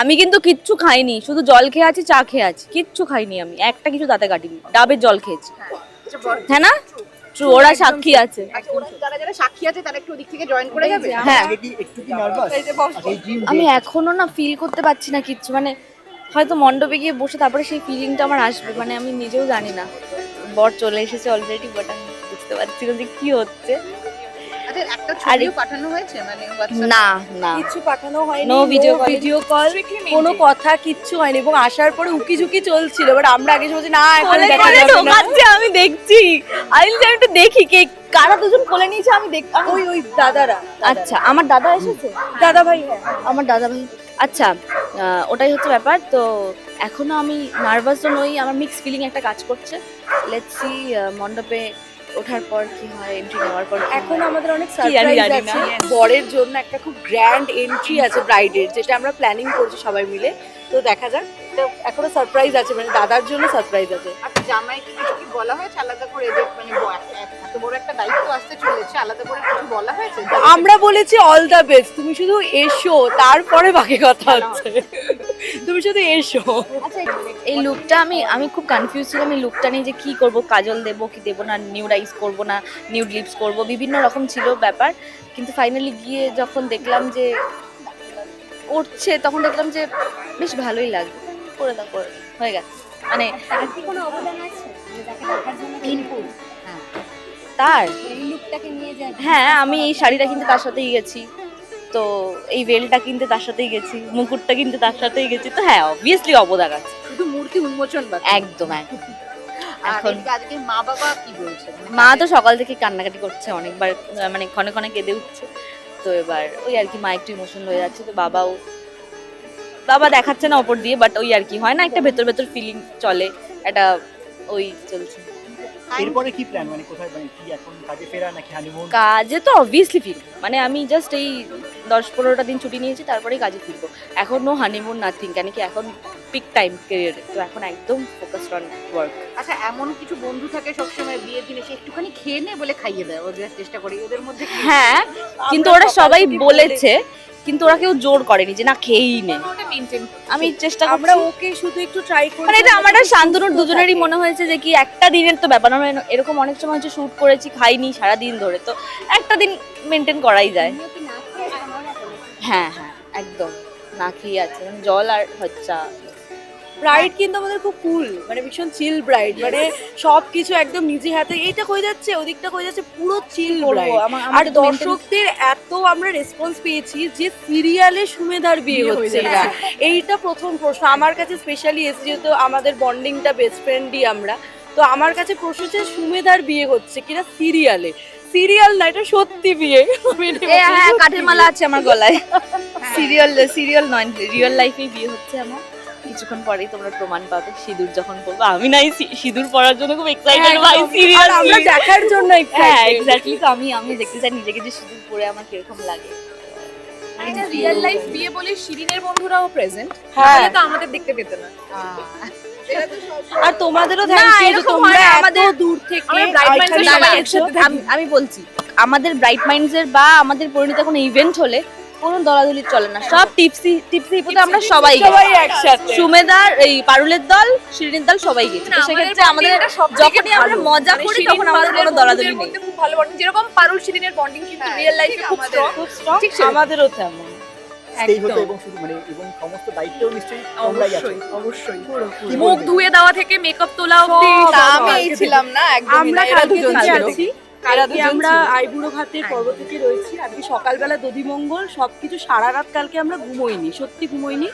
আমি কিন্তু কিচ্ছু খাইনি শুধু জল খেয়ে আছি চা খেয়ে আছি কিচ্ছু খাইনি আমি একটা কিছু দাঁতে কাটিনি ডাবের জল খেয়েছি। হ্যাঁ না? ওরা সাক্ষী আছে। যারা যারা সাক্ষী আছে তারা একটু ওদিক থেকে জয়েন করে যাবে? হ্যাঁ। আমি এখনও না ফিল করতে পারছি না কিচ্ছু মানে হয়তো মণ্ডপে গিয়ে বসে তারপরে সেই ফিলিংটা আমার আসবে মানে আমি নিজেও জানি না। বর চলে এসেছে অলরেডি বাট আমি বুঝতে পারছি না যে কি হচ্ছে। আচ্ছা একটা ছবিও পাঠানো হয়েছে মানে না না। কিচ্ছু পাঠানো হয়নি video call. ভিডিও কল কোনো কথা কিচ্ছু হয়নি এবং আসার পরে উকি ঝুঁকি চলছিল বাট আমরা আগে বলছি না এখন কোলে দেখা কোলে যাবে না। আমি দেখছি। আমি যে একটু দেখি কে কারা দুজন কোলে নিয়েছে আমি দেখ ওই ওই দাদারা আচ্ছা আমার দাদা এসেছে? দাদা ভাই হ্যাঁ। আমার দাদা ভাই আচ্ছা ওটাই হচ্ছে ব্যাপার। তো এখনও আমি নার্ভাস নই আমার মিক্স ফিলিং একটা কাজ করছে। লেটস সি মণ্ডপে ওঠার পর কি হয় এন্ট্রি নেওয়ার পর এখন আমাদের অনেক সারপ্রাইজ আছে। বরের জন্য একটা খুব গ্র্যান্ড এন্ট্রি আছে ব্রাইডের যেটা আমরা প্ল্যানিং করছি সবাই মিলে। তো দেখা যাক তো এখনও সারপ্রাইজ আছে মানে দাদার জন্য সারপ্রাইজ আছে। আর জামাই কি কিছু কি বলা হয়েছে? আলাদা করে এদের মানে এত- এত বড় একটা দায়িত্ব আসতে চলেছে আলাদা করে কিছু বলা হয়েছে? আমরা বলেছি অল দ্য বেস্ট তুমি শুধু এসো তারপরে বাকি কথা হচ্ছে। তুমি শুধু এসো। আচ্ছা এই লুকটা আমি আমি খুব কনফিউজ ছিলাম এই লুকটা নিয়ে যে কি করব কাজল দেবো কি দেবো না নিউড আইস করব না নিউড লিপস করব বিভিন্ন রকম ছিল ব্যাপার। কিন্তু ফাইনালি গিয়ে যখন দেখলাম যে উঠছে তখন দেখলাম যে বেশ ভালোই লাগবে করে দাও করে দাও। হয়ে গেছে। মানে তার কি কোনো অবদান আছে? যে তাকে দেখার জন্য ইনপুট তার? এই লুকটাকে নিয়ে হ্যাঁ আমি এই শাড়িটা কিন্তু তার সাথেই গেছি। তো এই বেলটা কিনতে তার সাথেই গেছি মুকুটটা কিনতে তার সাথেই গেছি। তো হ্যাঁ অবভিয়াসলি অবদান আছে। শুধু মূর্তি উন্মোচন একদম একদম। এখন আজকে মা বাবা কি বলছে? মা তো সকাল থেকে কান্নাকাটি করছে অনেকবার মানে ক্ষণে ক্ষণে কেঁদে উঠছে। তো এবার ওই আর কি মা একটু ইমোশন হয়ে যাচ্ছে তো বাবাও বাবা দেখাচ্ছে না ওপর দিয়ে বাট ওই আর কি হয় না একটা ভেতর ভেতর ফিলিং চলে। একটা ওই চলছে। এরপরে কি প্ল্যান মানে কোথায় মানে কি এখন কাজে ফেরা নাকি হানিমুন কাজে তো অবভিয়াসলি ফিরবো। মানে আমি জাস্ট এই দশ পনেরোটা দিন ছুটি নিয়েছি তারপরেই কাজে ফিরবো। এখনও হানিমুন নাথিং কেন কি এখন পিক টাইম কেরিয়ারে তো এখন একদম ফোকাসড অন ওয়ার্ক আচ্ছা এমন কিছু বন্ধু থাকে সবসময় বিয়ের দিনে সে একটুখানি খেয়ে নে বলে খাইয়ে দেয়। ওদের চেষ্টা করি ওদের মধ্যে হ্যাঁ কিন্তু ওরা সবাই বলেছে কিন্তু ওরা কেউ জোর করেনি যে না খেয়েই নে। আমি চেষ্টা আমরা ওকে শুধু একটু ট্রাই করি মানে এটা আমার শান্তনুর দুজনেরই মনে হয়েছে যে কি একটা দিনের তো ব্যাপার না। এরকম অনেক সময় হচ্ছে শুট করেছি খাইনি সারা দিন ধরে। তো একটা দিন মেনটেন করাই যায়। হ্যাঁ হ্যাঁ একদম। না খেয়ে আছে। জল আর হচ্ছে ব্রাইড কিন্তু আমাদের খুব কুল মানে ভীষণ চিল ব্রাইড মানে সবকিছু একদম নিজে হাতে এইটা কই যাচ্ছে ওদিকটা কই যাচ্ছে পুরো চিল ব্রাইড আর দর্শকদের এত আমরা রেসপন্স পেয়েছি যে সিরিয়ালে সুমেধার বিয়ে হচ্ছে না এইটা প্রথম প্রশ্ন। আমার কাছে স্পেশালি এসে যেহেতু আমাদের বন্ডিংটা বেস্ট ফ্রেন্ডই আমরা। তো আমার কাছে প্রশ্ন হচ্ছে সুমেধার বিয়ে হচ্ছে কিনা সিরিয়ালে সিরিয়াল না এটা সত্যি বিয়ে। হ্যাঁ কাঠের মালা আছে আমার গলায়। সিরিয়াল সিরিয়াল নয় রিয়েল লাইফেই বিয়ে হচ্ছে আমার। কিছুক্ষণ পরেই তোমরা প্রমাণ পাবে সিঁদুর যখন পরবো। আমি নাই সিঁদুর পরার জন্য খুব এক্সাইটেড ভাই আর আমরা দেখার জন্য হ্যাঁ এক্স্যাক্টলি তো আমি আমি দেখতে চাই নিজেকে যে সিঁদুর পরে আমার কীরকম লাগে। এটা রিয়েল লাইফ বিয়ে বলে শিরিনের বন্ধুরাও প্রেজেন্ট হ্যাঁ। তাহলে তো আমাদের দেখতে পেতে না। আর তোমাদেরও তোমরা এত দূর থেকে আমি বলছি আমাদের ব্রাইট মাইন্ডস এর বা আমাদের পরিণীতে কোনো ইভেন্ট হলে কোনো দলাদলি চলে না। সব টিপসি টিপসি আমরা সবাই সবাই একসাথে। সুমেদার এই পারুলের দল শিরিনের দল সবাই গেছে। তো সেক্ষেত্রে আমাদের যখনই আমরা মজা করি তখন আমাদের কোনো দলাদলি নেই। খুব ভালো বন্ডিং যেরকম পারুল শিরিনের বন্ডিং কিন্তু রিয়েল লাইফে খুব স্ট্রং ঠিক আমাদেরও তেমন। স্টেজ হতো এবং শুধু মানে এবং সমস্ত দায়িত্বও নিশ্চয়ই তোমরাই আছো। অবশ্যই মুখ ধুয়ে দেওয়া থেকে মেকআপ তোলা অবধি আমি ছিলাম না একদমই আমরা দুজন আছি। কালকে আমরা। আইবুড়ো ঘাটের পর্ব থেকে রয়েছি। আজকে সকালবেলা দধিমঙ্গল সবকিছু সারা রাত কালকে আমরা ঘুমোইনি সত্যি ঘুমোইনি।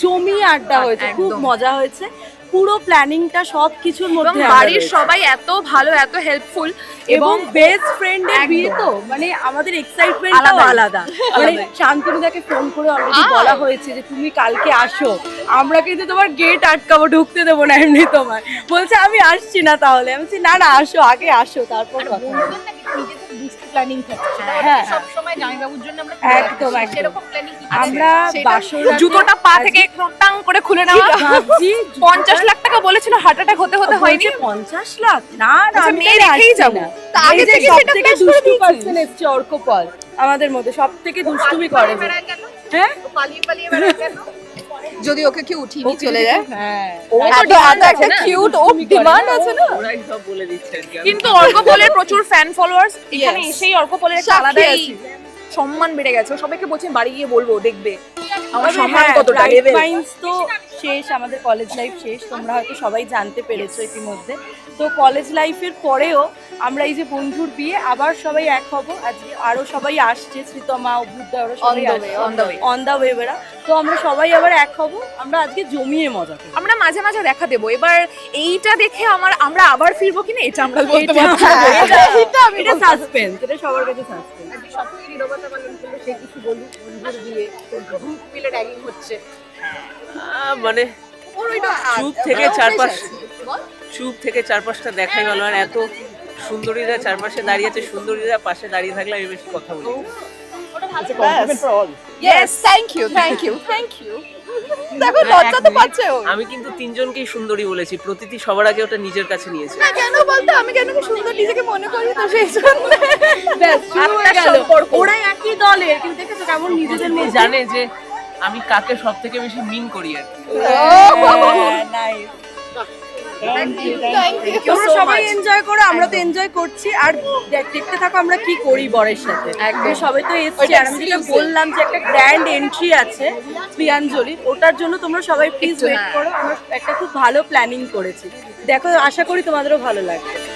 জমি আড্ডা হয়েছে খুব মজা হয়েছে। পুরো প্ল্যানিংটা সব কিছুর মধ্যে বাড়ির সবাই এত ভালো এত হেল্পফুল এবং বেস্ট ফ্রেন্ডের একদম। বিয়ে তো মানে আমাদের এক্সাইটমেন্টটাও আলাদা। মানে। শান্তিনিদাকে ফোন করে অলরেডি বলা হয়েছে যে তুমি কালকে আসো। আমরা কিন্তু তোমার গেট আটকাবো ঢুকতে দেবো না এমনি তোমার বলছে আমি আসছি না তাহলে। আমি বলছি না না আসো আগে আসো তারপর কথা হবে।" বন্ধুদের নাকি নিজেদের দুষ্টু প্ল্যানিং থাকে হ্যাঁ, সব সময় জামাইবাবুর জন্য আমরা একদম, একদম। প্ল্যানিং আমরা বাসর জুতোটা পা থেকে টাং করে খুলে নেওয়া। ভাবছি পঞ্চাশ লাখ টাকা বলেছিল হার্ট অ্যাটাক হতে হতে হয়নি? পঞ্চাশ লাখ? না না আচ্ছা, আমি রেখেই আসছি যাব। আগে থেকে সেটা থেকে দুষ্টু। পার্সন এসছে অর্কপল আমাদের মধ্যে সব থেকে দুষ্টুমি করে হ্যাঁ? পালিয়ে পালিয়ে বেড়ায় কেন যদি ওকে কি উঠিয়ে নিয়ে চলে যায়। হ্যাঁ। ও তো এত একটা কিউট ও ডিমান্ড আছে না? ওরাই সব বলে দিচ্ছে কিন্তু অর্কপলের প্রচুর ফ্যান ফলোয়ার্স এখানে. এসেই অর্কপলের একটা আলাদাই আছি। সম্মান বেড়ে গেছে। সবাইকে বলছেন বাড়ি গিয়ে বলব দেখবে। আমার সম্মান হ্যাঁ, কতটা? তো শেষ আমাদের কলেজ লাইফ শেষ তোমরা হয়তো সবাই জানতে পেরেছ ইতিমধ্যে। তো কলেজ লাইফের পরেও আমরা এই যে বন্ধুর বিয়ে আবার সবাই এক হব। আজকে আরও সবাই আসছে শ্রীতমা অভ্যুদয় ওরা সবাই. অন দা ওয়ে বেরা তো আমরা সবাই আবার এক হব। আমরা আজকে জমিয়ে মজা করব। আমরা মাঝে মাঝে দেখা দেবো। এবার এইটা দেখে আমার আমরা আবার ফিরবো কিনা এটা আমরা বলতে পারছি না। এটা- এটা সাসপেন্স এটা সবার কাছে সাসপেন্স আজকে সবথেকে নীরবতা পালন করল সে কিছু বলুক বন্ধুর বিয়ে গ্রুপ মিলে র্যাগিং হচ্ছে। মানে চুপ থেকে চারপাশ চুপ থেকে চারপাশটা দেখাই ভালো আর এত সুন্দরীরা চারপাশে দাঁড়িয়ে আছে সুন্দরীরা পাশে দাঁড়িয়ে থাকলে আমি বেশি কথা বলি। আমি কিন্তু তিনজনকেই সুন্দরী বলেছি প্রতিটি সবার আগে ওটা নিজের কাছে নিয়েছে। না কেন বলতো? আমি কেন সুন্দর নিজেকে মনে করি তো সেই জন্য? হয়ে। ওরা একই দলের কিন্তু দেখেছ কেমন নিজেদের জানে যে আমি কাকে সব থেকে বেশি মিন করি আর কি। তোমরা সবাই এনজয় করো আমরা তো এনজয় করছি। আর দেখ- দেখতে থাকো আমরা কি করি বরের সাথে। একদম। সবাই তো এসছি। আর আমি যেটা বললাম যে একটা গ্র্যান্ড এন্ট্রি আছে প্রিয়াঞ্জলি ওটার জন্য তোমরা সবাই প্লিজ একটু ওয়েট হ্যাঁ। করো। আমরা একটা খুব ভালো প্ল্যানিং করেছি। দেখো আশা করি তোমাদেরও ভালো লাগবে।